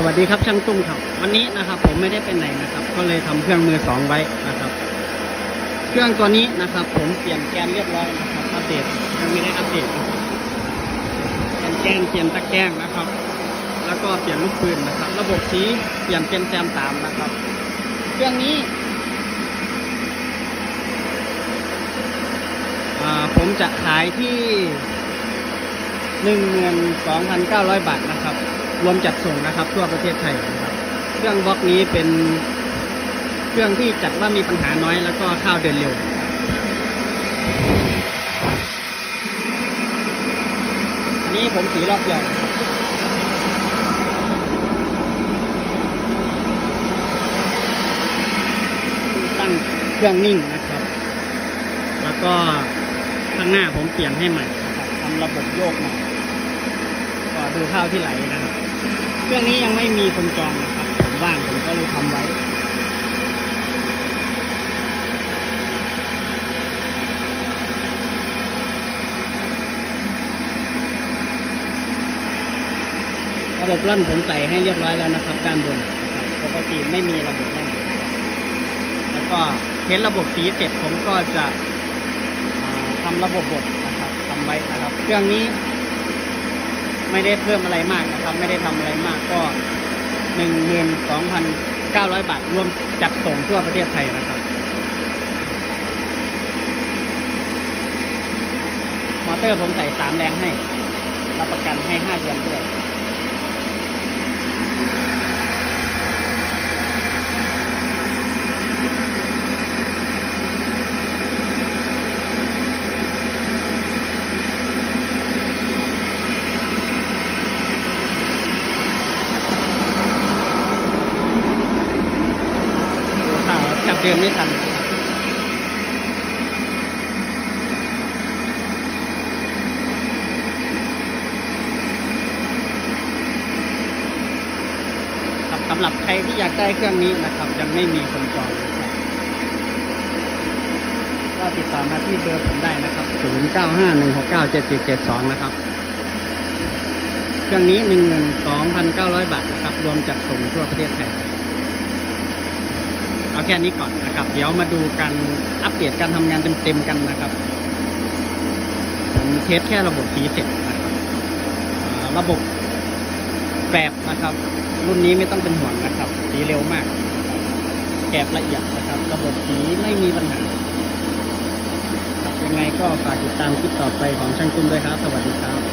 สวัสดีครับช่างตุ้มครับ วันนี้นะครับผมไม่ได้เป็นไหนนะครับ ก็เลยทำเครื่องมือสองไว้นะครับ เครื่องตัวนี้นะครับ ผมเปลี่ยนแกนเรียบร้อยนะครับอัปเดตยังไม่ได้อัปเดตเปลี่ยนแกนเปลี่ยนตะแกรงนะครับ แล้วก็เปลี่ยนลูกปืนนะครับ ระบบสีเปลี่ยนเป็นแซมสามนะครับ เครื่องนี้ผมจะขายที่หนึ่งหมื่นสองพันเก้าร้อยบาทนะครับ รวมจัดส่งนะครับ ทั่วประเทศไทยนะครับ เครื่องบล็อกนี้เป็นเครื่องที่จัดว่ามีปัญหาน้อยแล้วก็ข้าวเดินเร็วอันนี้ผมสีรอบเดียวตั้งเครื่องนิ่งนะครับ แล้วก็ข้างหน้าผมเปลี่ยนให้ใหม่ทำระบบโยกใหม่ก็ดูข้าวที่ไหลนะครับ เครื่องนี้ยังไม่มีคนจองนะครับ ผมว่างผมก็เลยทำไว้ระบบร่อนผมใส่ให้เรียบร้อยแล้วนะครับด้านบนนปกติไม่มีระบบร่อนแล้วก็เทสระบบสีเสร็จผมก็จะทำระบบบดนะครับทำไว้นะครับ เครื่องนี้ ไม่ได้เพิ่มอะไรมากนะครับ ไม่ได้ทำอะไรมากก็หนึ่งหมื่นสองพันเก้าร้อยบาทรวมจัดส่งทั่วประเทศไทยนะครับมอเตอร์ผมใส่สามแรงให้ รับประกันให้ห้าเดือนด้วย เดือนไม่ทันครับสำหรับใครที่อยากได้เครื่องนี้นะครับยังไม่มีคนจองก็ติดต่อมาที่เบอร์ผมได้นะครับ 0951697772 นะครับ เครื่องนี้ 12,900 บาทนะครับ รวมจัดส่งทั่วประเทศไทย เอาแค่นี้ก่อนนะครับ เดี๋ยวมาดูการอัปเดตการทำงานเต็มๆกันนะครับผมเทสแค่ระบบสีเสร็จนะครับระบบแบบนะครับ รุ่นนี้ไม่ต้องเป็นห่วงนะครับ สีเร็วมากแกบละเอียดนะครับ ระบบสีไม่มีปัญหายังไงก็ฝากติดตามคลิปต่อไปของช่างตุ้มด้วยครับ สวัสดีครับ